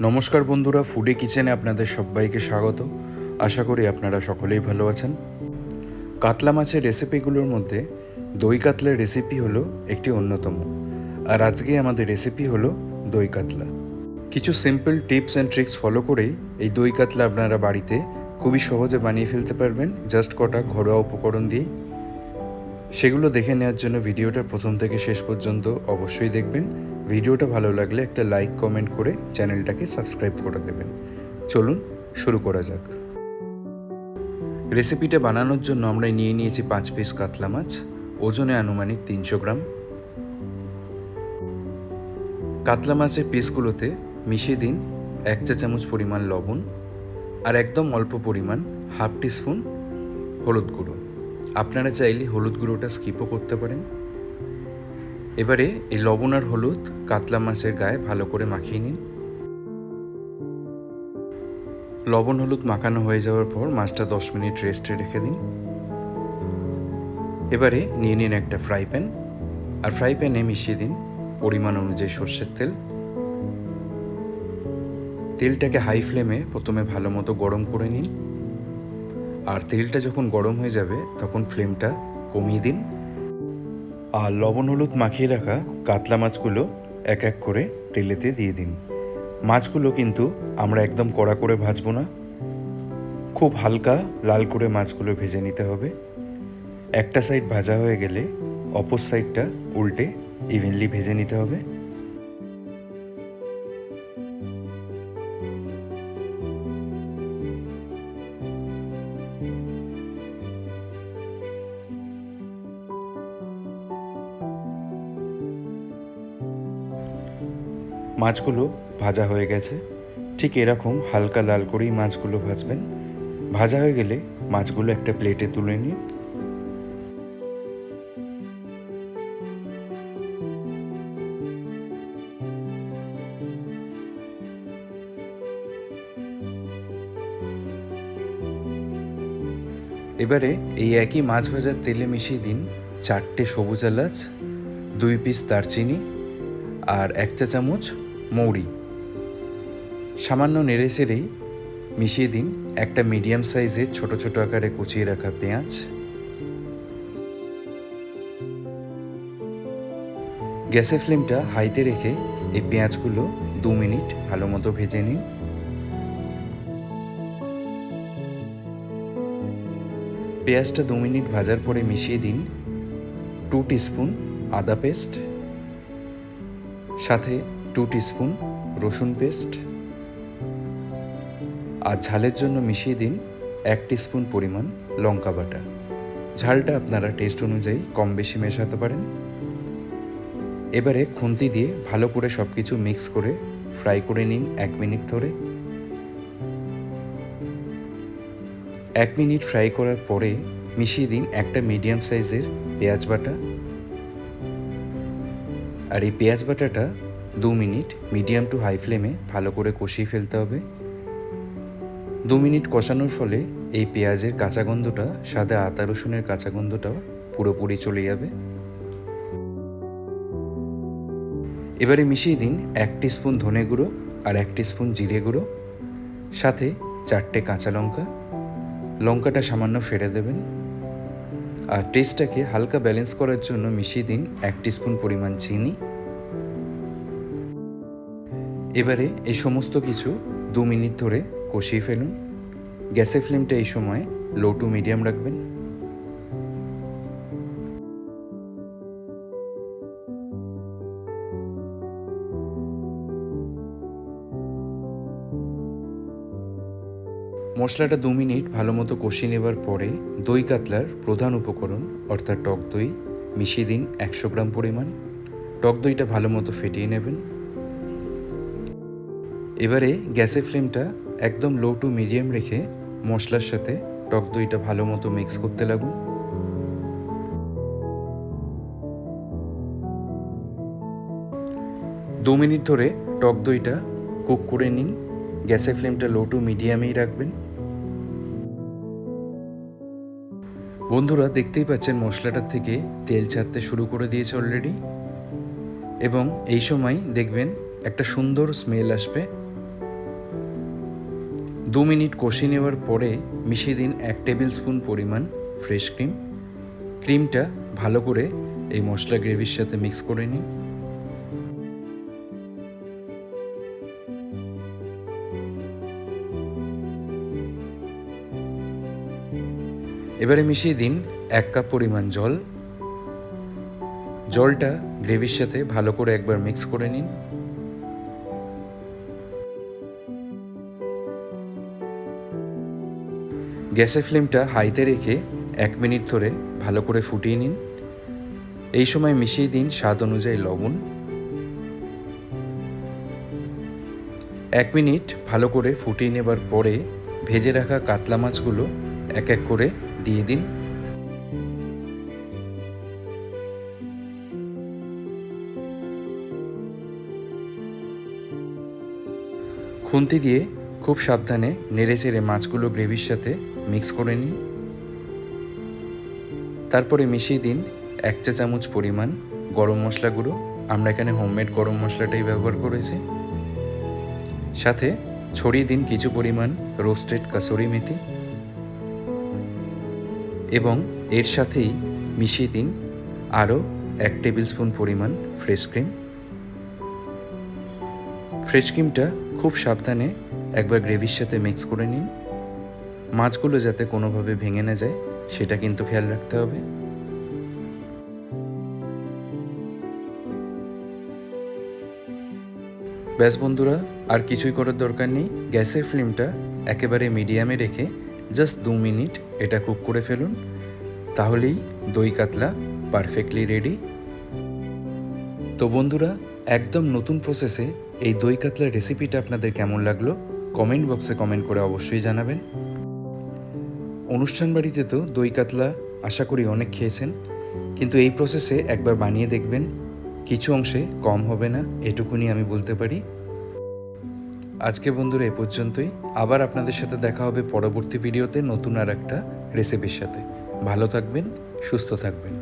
নমস্কার বন্ধুরা ফুডে কিচেনে আপনাদের সবাইকে স্বাগত। আশা করি আপনারা সকলেই ভালো আছেন। কাতলা মাছের রেসিপিগুলোর মধ্যে দই কাতলার রেসিপি হলো একটি অন্যতম। আর আজকে আমাদের রেসিপি হলো দই কাতলা। কিছু simple tips and tricks follow করেই এই দই কাতলা আপনারা বাড়িতে খুবই সহজে বানিয়ে ফেলতে পারবেন জাস্ট কটা ঘরোয়া উপকরণ দিয়ে। সেগুলো দেখে নেওয়ার জন্য ভিডিওটা প্রথম থেকে শেষ পর্যন্ত অবশ্যই দেখবেন। ভিডিওটা ভালো লাগলে একটা লাইক, কমেন্ট করে চ্যানেলটাকে সাবস্ক্রাইব করে দেবেন। চলুন, শুরু করা যাক। রেসিপিটা বানানোর জন্য আমরা নিয়ে নিয়েছি পাঁচ পিস কাতলা মাছ, ওজনে আনুমানিক তিনশো গ্রাম। কাতলা মাছের পিসগুলোতে মিশিয়ে দিন এক চা চামচ পরিমাণ লবণ আর একদম অল্প পরিমাণ হাফ টিস্পুন হলুদ গুঁড়ো। আপনারা চাইলে হলুদ গুঁড়োটা স্কিপও করতে পারেন। এবারে এই লবণ আর হলুদ কাতলা মাছের গায়ে ভালো করে মাখিয়ে নিন। লবণ হলুদ মাখানো হয়ে যাওয়ার পর মাছটা দশ মিনিট রেস্টে রেখে দিন। এবারে নিয়ে নিন একটা ফ্রাই প্যান আর ফ্রাই প্যানে মিশিয়ে দিন পরিমাণ অনুযায়ী সর্ষের তেল। তেলটাকে হাই ফ্লেমে প্রথমে ভালো মতো গরম করে নিন। আর তেলটা যখন গরম হয়ে যাবে তখন ফ্লেমটা কমিয়ে দিন। আর লবণ হলুদ মাখিয়ে রাখা কাতলা মাছগুলো এক এক করে তেলেতে দিয়ে দিন। মাছগুলো কিন্তু আমরা একদম কড়া করে ভাজব না। খুব হালকা লাল করে মাছগুলো ভেজে নিতে হবে। একটা সাইড ভাজা হয়ে গেলে অপর সাইডটা উল্টে ইভেনলি ভেজে নিতে হবে। মাছগুলো ভাজা হয়ে গেছে। ঠিক এরকম হালকা লাল করেই মাছগুলো ভাজবেন। ভাজা হয়ে গেলে মাছগুলো একটা প্লেটে তুলে নিন। এবারে এই একই মাছ ভাজার তেলে মিশিয়ে দিন চারটে সবুজ এলাচ, দুই পিস দারচিনি আর এক চা চামচ মৌরি। সামান্য নেড়ে সেড়েই মিশিয়ে দিন একটা মিডিয়াম সাইজের ছোট ছোট আকারে কুচিয়ে রাখা পেঁয়াজ। গ্যাসের ফ্লেমটা হাইতে রেখে এই পেঁয়াজগুলো দু মিনিট ভালো মতো ভেজে নিন। পেঁয়াজটা দু মিনিট ভাজার পরে মিশিয়ে দিন টু টিস্পুন আদা পেস্ট। সাথে টু টিস্পুন রসুন পেস্ট আর ঝালের জন্য মিশিয়ে দিন এক টিস্পুন পরিমাণ লঙ্কা বাটা। ঝালটা আপনারা টেস্ট অনুযায়ী কম বেশি মেশাতে পারেন। এবারে খুন্তি দিয়ে ভালো করে সব কিছু মিক্স করে ফ্রাই করে নিন এক মিনিট ধরে। এক মিনিট ফ্রাই করার পরে মিশিয়ে দিন একটা মিডিয়াম সাইজের পেঁয়াজ বাটা। আর এই পেঁয়াজ বাটাটা দু মিনিট মিডিয়াম টু হাই ফ্লেমে ভালো করে কষিয়ে ফেলতে হবে। দু মিনিট কষানোর ফলে এই পেঁয়াজের কাঁচা গন্ধটা, সাদা আদা রসুনের কাঁচা গন্ধটাও পুরোপুরি চলে যাবে। এবারে মিশিয়ে দিন এক স্পুন ধনে গুঁড়ো আর এক স্পুন জিরে গুঁড়ো, সাথে চারটে কাঁচা লঙ্কা। লঙ্কাটা সামান্য ফেড়ে দেবেন। আর টেস্টটাকে হালকা ব্যালেন্স করার জন্য মিশিয়ে দিন এক স্পুন পরিমাণ চিনি। এবারে এই সমস্ত কিছু দু মিনিট ধরে কষিয়ে ফেলুন। গ্যাসের ফ্লেমটা এই সময় লো টু মিডিয়াম রাখবেন। মশলাটা দু মিনিট ভালো মতো কষিয়ে নেবার পরে দই কাতলার প্রধান উপকরণ, অর্থাৎ টক দই, মিশিয়ে দিন একশো গ্রাম পরিমাণ। টক দইটা ভালো মতো ফেটিয়ে নেবেন। এবারে গ্যাসের ফ্লেমটা একদম লো টু মিডিয়াম রেখে মশলার সাথে টক দইটা ভালো মতো মিক্স করতে লাগুন। দু মিনিট ধরে টক দইটা কুক করে নিন। গ্যাসের ফ্লেমটা লো টু মিডিয়ামেই রাখবেন। বন্ধুরা, দেখতেই পাচ্ছেন মশলাটার থেকে তেল ছাড়তে শুরু করে দিয়েছে অলরেডি এবং এই সময় দেখবেন একটা সুন্দর স্মেল আসবে। দু মিনিট কষিয়ে নেওয়ার পরে মিশিয়ে দিন এক টেবিল স্পুন পরিমাণ ফ্রেশ ক্রিম। ক্রিমটা ভালো করে এই মশলা গ্রেভির সাথে মিক্স করে নিন। এবারে মিশিয়ে দিন এক কাপ পরিমাণ জল। জলটা গ্রেভির সাথে ভালো করে একবার মিক্স করে নিন। গ্যাসের ফ্লেমটা হাইতে রেখে এক মিনিট ধরে ভালো করে ফুটিয়ে নিন। এই সময় মিশিয়ে দিন স্বাদ অনুযায়ী লবণ। এক মিনিট ভালো করে ফুটিয়ে নেবার পরে ভেজে রাখা কাতলা মাছগুলো এক এক করে দিয়ে দিন। খুন্তি দিয়ে খুব সাবধানে নেড়ে চেড়ে মাছগুলো গ্রেভির সাথে মিক্স করে নিন। তারপরে মিশিয়ে দিন এক চা চামচ পরিমাণ গরম মশলা গুঁড়ো। আমরা এখানে হোমমেড গরম মশলাটাই ব্যবহার করেছি। সাথে ছড়িয়ে দিন কিছু পরিমাণ রোস্টেড কাসুরি মেথি। এবং এর সাথেই মিশিয়ে দিন আরও এক টেবিল স্পুন পরিমাণ ফ্রেশ ক্রিম। ফ্রেশ ক্রিমটা খুব সাবধানে একবার গ্রেভির সাথে মিক্স করে নিন। মাছগুলো যাতে কোনোভাবে ভেঙে না যায়, সেটা কিন্তু খেয়াল রাখতে হবে। ব্যাস বন্ধুরা, আর কিছুই করার দরকার নেই। গ্যাসের ফ্লেমটা একেবারে মিডিয়ামে রেখে জাস্ট দু মিনিট এটা কুক করে ফেলুন। তাহলেই দই কাতলা পারফেক্টলি রেডি। তো বন্ধুরা, একদম নতুন প্রসেসে এই দই কাতলার রেসিপিটা আপনাদের কেমন লাগল? কমেন্ট বক্সে কমেন্ট করে অবশ্যই জানাবেন। অনুষ্ঠান বাড়িতে তো দই কাতলা আশা করি অনেক খেয়েছেন, কিন্তু এই প্রসেসে একবার বানিয়ে দেখবেন, কিছু অংশে কম হবে না, এটুকুনি আমি বলতে পারি। আজকে বন্ধুরা এ পর্যন্তই, আবার আপনাদের সাথে দেখা হবে পরবর্তী ভিডিওতে নতুন আর একটা রেসিপির সাথে। ভালো থাকবেন, সুস্থ থাকবেন।